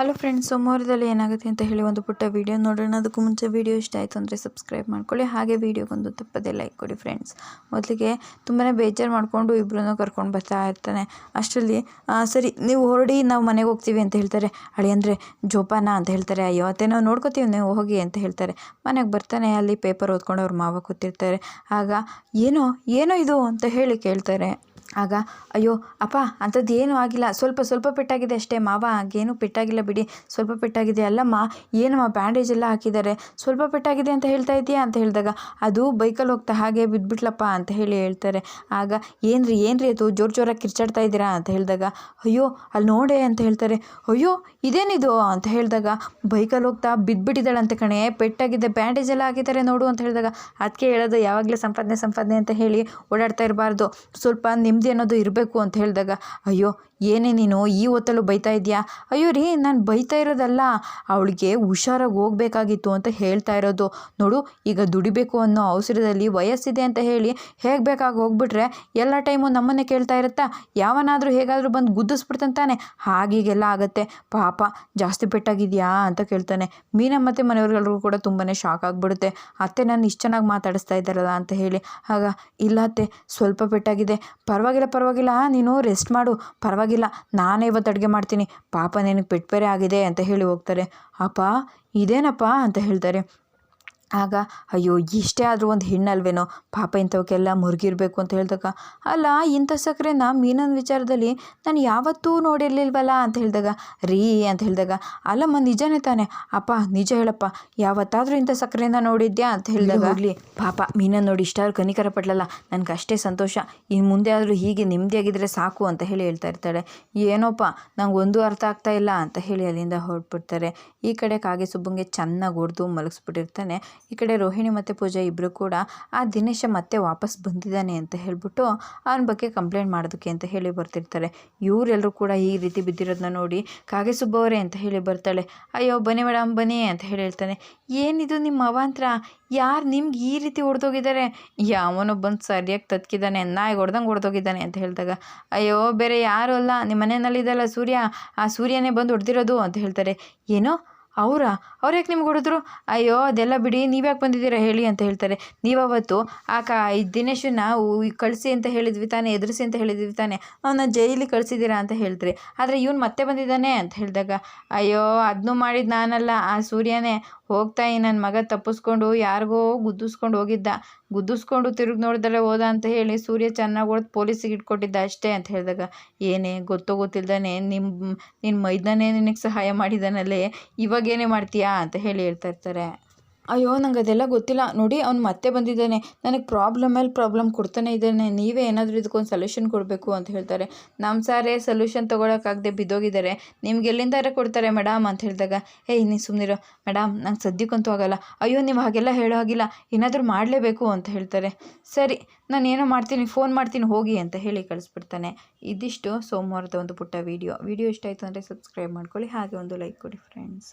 Hello friends ಸೋಮವಾರದಲ್ಲಿ ಏನಾಗುತ್ತೆ ಅಂತ ಹೇಳಿ ಒಂದು ಪುಟ್ಟ ವೀಡಿಯೋ ನೋಡೋಣ. ಅದಕ್ಕೂ ಮುಂಚೆ ವೀಡಿಯೋ ಇಷ್ಟ ಆಯಿತು ಅಂದರೆ ಸಬ್ಸ್ಕ್ರೈಬ್ ಮಾಡ್ಕೊಳ್ಳಿ. ಹಾಗೆ ವೀಡಿಯೋಗೊಂದು ತಪ್ಪದೇ ಲೈಕ್ ಕೊಡಿ ಫ್ರೆಂಡ್ಸ್ ಮೊದಲಿಗೆ ತುಂಬಾ ಬೇಜಾರು ಮಾಡಿಕೊಂಡು ಇಬ್ಬರನ್ನೂ ಕರ್ಕೊಂಡು ಬರ್ತಾ ಇರ್ತಾನೆ. ಅಷ್ಟರಲ್ಲಿ ಸರಿ, ನೀವು ಹೊರಡಿ, ನಾವು ಮನೆಗೆ ಹೋಗ್ತೀವಿ ಅಂತ ಹೇಳ್ತಾರೆ. ಅಳಿ ಅಂದರೆ, ಜೋಪಾನ ಅಂತ ಹೇಳ್ತಾರೆ. ಅಯ್ಯೋ, ಅತ್ತೆ, ನಾವು ನೋಡ್ಕೋತೀವಿ, ನೀವು ಹೋಗಿ ಅಂತ ಹೇಳ್ತಾರೆ. ಮನೆಗೆ ಬರ್ತಾನೆ, ಅಲ್ಲಿ ಪೇಪರ್ ಓದ್ಕೊಂಡು ಅವ್ರ ಮಾವ ಕೂತಿರ್ತಾರೆ. ಆಗ, ಏನೋ ಏನೋ ಇದು ಅಂತ ಹೇಳಿ ಕೇಳ್ತಾರೆ. ಆಗ, ಅಯ್ಯೋ, ಅಪ್ಪ, ಅಂಥದ್ದು ಏನೂ ಆಗಿಲ್ಲ. ಸ್ವಲ್ಪ ಸ್ವಲ್ಪ ಪೆಟ್ಟಾಗಿದೆ ಅಷ್ಟೇ. ಮಾವ, ಹಾಗೇನು ಪೆಟ್ಟಾಗಿಲ್ಲ ಬಿಡಿ. ಸ್ವಲ್ಪ ಪೆಟ್ಟಾಗಿದೆ. ಅಲ್ಲಮ್ಮ, ಏನಮ್ಮ ಬ್ಯಾಂಡೇಜ್ ಎಲ್ಲ ಹಾಕಿದ್ದಾರೆ? ಸ್ವಲ್ಪ ಪೆಟ್ಟಾಗಿದೆ ಅಂತ ಹೇಳ್ತಾ ಇದೆಯಾ? ಅಂತ ಹೇಳಿದಾಗ, ಅದು ಬೈಕಲ್ಲಿ ಹೋಗ್ತಾ ಹಾಗೆ ಬಿದ್ದುಬಿಟ್ಲಪ್ಪ ಅಂತ ಹೇಳಿ ಹೇಳ್ತಾರೆ. ಆಗ, ಏನ್ರಿ ಏನ್ರಿ ಅದು? ಜೋರು ಜೋರಾಗಿ ಕಿರ್ಚಾಡ್ತಾ ಇದ್ದೀರಾ? ಅಂತ ಹೇಳಿದಾಗ, ಅಯ್ಯೋ, ಅಲ್ಲಿ ನೋಡೆ ಅಂತ ಹೇಳ್ತಾರೆ. ಅಯ್ಯೋ, ಇದೇನಿದು? ಅಂತ ಹೇಳಿದಾಗ, ಬೈಕಲ್ಲಿ ಹೋಗ್ತಾ ಬಿದ್ದುಬಿಟ್ಟಿದ್ದಾಳಂತೆ ಕಣೆ. ಪೆಟ್ಟಾಗಿದೆ, ಬ್ಯಾಂಡೇಜ್ ಎಲ್ಲ ಹಾಕಿದ್ದಾರೆ ನೋಡು ಅಂತ ಹೇಳಿದಾಗ, ಅದಕ್ಕೆ ಹೇಳೋದು ಯಾವಾಗಲೇ ಸಂಪಾದನೆ ಸಂಪಾದನೆ ಅಂತ ಹೇಳಿ ಓಡಾಡ್ತಾ ಇರಬಾರ್ದು. ಸ್ವಲ್ಪ ನೆಮ್ಮದಿ ಅನ್ನೋದು ಇರಬೇಕು ಅಂತ ಹೇಳಿದಾಗ, ಅಯ್ಯೋ, ಏನೇ ನೀನು ಈ ಹೊತ್ತಲ್ಲೂ ಬೈತಾ ಇದೆಯಾ ಅಯ್ಯೋ ರೀ, ನಾನು ಬೈತಾ ಇರೋದಲ್ಲ, ಅವಳಿಗೆ ಹುಷಾರಾಗಿ ಹೋಗಬೇಕಾಗಿತ್ತು ಅಂತ ಹೇಳ್ತಾ ಇರೋದು. ನೋಡು, ಈಗ ದುಡಿಬೇಕು ಅನ್ನೋ ಅವಸರದಲ್ಲಿ ವಯಸ್ಸಿದೆ ಅಂತ ಹೇಳಿ ಹೇಗೆ ಬೇಕಾಗಿ ಹೋಗ್ಬಿಟ್ರೆ ಎಲ್ಲ ಟೈಮು ನಮ್ಮನ್ನೇ ಕೇಳ್ತಾ ಇರುತ್ತಾ? ಯಾವನಾದರೂ ಹೇಗಾದರೂ ಬಂದು ಗುದ್ದಿಸ್ಬಿಡ್ತಂತಾನೆ ಹಾಗೀಗೆಲ್ಲ ಆಗುತ್ತೆ. ಪಾಪ, ಜಾಸ್ತಿ ಪೆಟ್ಟಾಗಿದೆಯಾ? ಅಂತ ಕೇಳ್ತಾನೆ. ಮೀನ ಮತ್ತು ಮನೆಯವ್ರಿಗೆಲ್ರಿಗೂ ಕೂಡ ತುಂಬಾ ಶಾಕ್ ಆಗಿಬಿಡುತ್ತೆ. ಅತ್ತೆ, ನಾನು ಇಷ್ಟು ಚೆನ್ನಾಗಿ ಮಾತಾಡಿಸ್ತಾ ಇದ್ದಾರಲ್ಲ, ಅಂತ ಹೇಳಿ. ಆಗ, ಇಲ್ಲ ಅತ್ತೆ, ಸ್ವಲ್ಪ ಪೆಟ್ಟಾಗಿದೆ. ಪರವಾಗಿಲ್ಲ ಪರವಾಗಿಲ್ಲ. ನೀನು ರೆಸ್ಟ್ ಮಾಡು. ಪರವಾಗಿಲ್ಲ. ನಾನೇ ಇವತ್ತು ಅಡುಗೆ ಮಾಡ್ತೀನಿ. ಪಾಪ ನಿನಗೆ ಪೆಟ್ಟು ಬೇರೆ ಆಗಿದೆ ಅಂತ ಹೇಳಿ ಹೋಗ್ತಾರೆ. ಅಪ್ಪ, ಇದೇನಪ್ಪ ಅಂತ ಹೇಳ್ತಾರೆ. ಆಗ ಅಯ್ಯೋ ಇಷ್ಟೇ ಆದರೂ ಒಂದು ಹೆಣ್ಣಲ್ವೇನೋ? ಪಾಪ ಇಂಥವಕ್ಕೆಲ್ಲ ಮುರುಗಿರ್ಬೇಕು ಅಂತ ಹೇಳಿದಾಗ ಅಲ್ಲ ಇಂಥ ಸಕ್ಕರೆನ ಮೀನನ ವಿಚಾರದಲ್ಲಿ ನಾನು ಯಾವತ್ತೂ ನೋಡಿರಲಿಲ್ವಲ್ಲ? ಅಂತ ಹೇಳಿದಾಗ ರೀ ಅಂತ ಹೇಳಿದಾಗ ಅಲ್ಲಮ್ಮ ನಿಜನೇ ತಾನೆ. ಅಪ್ಪ ನಿಜ ಹೇಳಪ್ಪ. ಯಾವತ್ತಾದರೂ ಇಂಥ ಸಕ್ಕರೆನ ನೋಡಿದ್ಯಾ? ಅಂತ ಹೇಳಿದಾಗ ಆಗಲಿ ಪಾಪ ಮೀನನ್ನು ನೋಡಿ ಇಷ್ಟಾದ್ರು ಕನಿಕರ ಪಡಲಲ್ಲ ನನಗೆ ಅಷ್ಟೇ ಸಂತೋಷ. ಇನ್ನು ಮುಂದೆ ಆದರೂ ಹೀಗೆ ನೆಮ್ಮದಿಯಾಗಿದ್ದರೆ ಸಾಕು ಅಂತ ಹೇಳಿ ಹೇಳ್ತಾ ಇರ್ತಾಳೆ. ಏನೋಪ್ಪ ನಂಗೆ ಒಂದು ಅರ್ಥ ಆಗ್ತಾ ಇಲ್ಲ ಅಂತ ಹೇಳಿ ಅಲ್ಲಿಂದ ಹೊರಟ್ಬಿಡ್ತಾರೆ. ಈ ಕಡೆ ಕಾಗೆ ಸುಬ್ಬಂಗೆ ಚೆನ್ನಾಗಿ ಹೊಡೆದು ಮಲಗಿಸ್ಬಿಟ್ಟಿರ್ತಾನೆ. ಈ ಕಡೆ ರೋಹಿಣಿ ಮತ್ತು ಪೂಜಾ ಇಬ್ಬರು ಕೂಡ ಆ ದಿನೇಶ ಮತ್ತೆ ವಾಪಸ್ ಬಂದಿದ್ದಾನೆ ಅಂತ ಹೇಳ್ಬಿಟ್ಟು ಅವನ ಬಗ್ಗೆ ಕಂಪ್ಲೇಂಟ್ ಮಾಡೋದಕ್ಕೆ ಅಂತ ಹೇಳಿ ಬರ್ತಿರ್ತಾರೆ. ಇವರೆಲ್ಲರೂ ಕೂಡ ಈ ರೀತಿ ಬಿದ್ದಿರೋದನ್ನ ನೋಡಿ ಕಾಗೆ ಸುಬ್ಬವರೇ ಅಂತ ಹೇಳಿ ಬರ್ತಾಳೆ. ಅಯ್ಯೋ, ಬನ್ನಿ ಮೇಡಮ್, ಬನ್ನಿ ಅಂತ ಹೇಳಿ ಹೇಳ್ತಾನೆ. ಏನಿದು ನಿಮ್ಮ ಅವಾಂತರ? ಯಾರು ನಿಮ್ಗೆ ಈ ರೀತಿ ಹೊಡೆದೋಗಿದ್ದಾರೆ? ಯಾವನೋ ಬಂದು ಸರಿಯಾಗಿ ತತ್ಕಿದ್ದಾನೆ ನಾಯಿ ಹೊಡೆದಂಗೆ ಹೊಡೆದೋಗಿದ್ದಾನೆ ಅಂತ ಹೇಳಿದಾಗ, ಅಯ್ಯೋ, ಬೇರೆ ಯಾರು ಅಲ್ಲ ನಿಮ್ಮ ಮನೆಯಲ್ಲಿದ್ದಲ್ಲ ಸೂರ್ಯ? ಆ ಸೂರ್ಯನೇ ಬಂದು ಹೊಡೆದಿರೋದು ಅಂತ ಹೇಳ್ತಾರೆ. ಏನೋ ಅವರಾ? ಅವ್ರು ಯಾಕೆ ನಿಮ್ಗೆ ಹೊಡೆದ್ರು? ಅಯ್ಯೋ, ಅದೆಲ್ಲ ಬಿಡಿ ನೀವ್ಯಾಕೆ ಬಂದಿದ್ದೀರಾ ಹೇಳಿ ಅಂತ ಹೇಳ್ತಾರೆ. ನೀವತ್ತು ಆ ಕಾ ದಿನೇಶನ್ನ ಕಳಿಸಿ ಅಂತ ಹೇಳಿದ್ವಿ ತಾನೇ, ಎದುರಿಸಿ ಅಂತ ಹೇಳಿದ್ವಿ ತಾನೆ ಅವನ್ನ ಜೈಲಿ ಕಳಿಸಿದ್ದೀರಾ ಅಂತ ಹೇಳ್ತಾರೆ. ಆದರೆ ಇವನು ಮತ್ತೆ ಬಂದಿದ್ದಾನೆ ಅಂತ ಹೇಳಿದಾಗ, ಅಯ್ಯೋ ಅದನ್ನೂ ಮಾಡಿದ್ದು ನಾನಲ್ಲ, ಆ ಸೂರ್ಯನೇ ಹೋಗ್ತಾಯಿ ನನ್ನ ಮಗ ತಪ್ಪಿಸ್ಕೊಂಡು, ಯಾರಿಗೋ ಗುದ್ದಿಸ್ಕೊಂಡು ಹೋಗಿದ್ದ. ಗುದ್ದಿಸ್ಕೊಂಡು ತಿರುಗಿ ನೋಡಿದ್ರೆ ಹೋದ ಅಂತ ಹೇಳಿ ಸೂರ್ಯ ಚೆನ್ನಾಗಿ ಹೊಡೆದು ಪೊಲೀಸಿಗೆ ಇಟ್ಕೊಟ್ಟಿದ್ದ ಅಷ್ಟೇ ಅಂತ ಹೇಳಿದಾಗ, ಏನೇ ಗೊತ್ತೋ ಗೊತ್ತಿಲ್ದಾನೆ ನಿಮ್ಮ ನಿನ್ನ ಮೈದಾನೇ ನಿನಗೆ ಸಹಾಯ ಮಾಡಿದಾನಲ್ಲೇ ಇವಾಗೇನೇ ಮಾಡ್ತೀಯಾ ಅಂತ ಹೇಳಿ ಹೇಳ್ತಾ ಇರ್ತಾರೆ. ಅಯ್ಯೋ ನಂಗೆ ಅದೆಲ್ಲ ಗೊತ್ತಿಲ್ಲ. ನೋಡಿ, ಅವ್ನು ಮತ್ತೆ ಬಂದಿದ್ದಾನೆ. ನನಗೆ ಪ್ರಾಬ್ಲಮ್ ಮೇಲೆ ಪ್ರಾಬ್ಲಮ್ ಕೊಡ್ತಾನೆ ಇದ್ದಾನೆ. ನೀವೇ ಏನಾದರೂ ಇದಕ್ಕೊಂದು ಸೊಲ್ಯೂಷನ್ ಕೊಡಬೇಕು ಅಂತ ಹೇಳ್ತಾರೆ. ನಮ್ಮ ಸಾರೇ ಸೊಲ್ಯೂಷನ್ ತೊಗೊಳಕ್ಕಾಗದೆ ಬಿದ್ದೋಗಿದ್ದಾರೆ. ನಿಮ್ಗೆ ಎಲ್ಲಿಂದಾರೆ ಕೊಡ್ತಾರೆ ಮೇಡಮ್ ಅಂತ ಹೇಳಿದಾಗ ಏಯ್ ನೀ ಸುಮ್ಮನಿರೋ ಮೇಡಮ್ ನಂಗೆ ಸದ್ಯಕ್ಕಂತೂ ಆಗಲ್ಲ. ಅಯ್ಯೋ, ನೀವು ಹಾಗೆಲ್ಲ ಹೇಳೋ ಹಾಗಿಲ್ಲ. ಏನಾದರೂ ಮಾಡಲೇಬೇಕು ಅಂತ ಹೇಳ್ತಾರೆ. ಸರಿ, ನಾನು ಏನೋ ಮಾಡ್ತೀನಿ ಫೋನ್ ಮಾಡ್ತೀನಿ, ಹೋಗಿ ಅಂತ ಹೇಳಿ ಕಳಿಸ್ಬಿಡ್ತಾನೆ. ಇದಿಷ್ಟು ಸೋಮವಾರದ ಒಂದು ಪುಟ್ಟ ವೀಡಿಯೋ ವೀಡಿಯೋ ಇಷ್ಟ ಆಯಿತು ಅಂದರೆ ಸಬ್ಸ್ಕ್ರೈಬ್ ಮಾಡ್ಕೊಳ್ಳಿ. ಹಾಗೆ ಒಂದು ಲೈಕ್ ಕೊಡಿ ಫ್ರೆಂಡ್ಸ್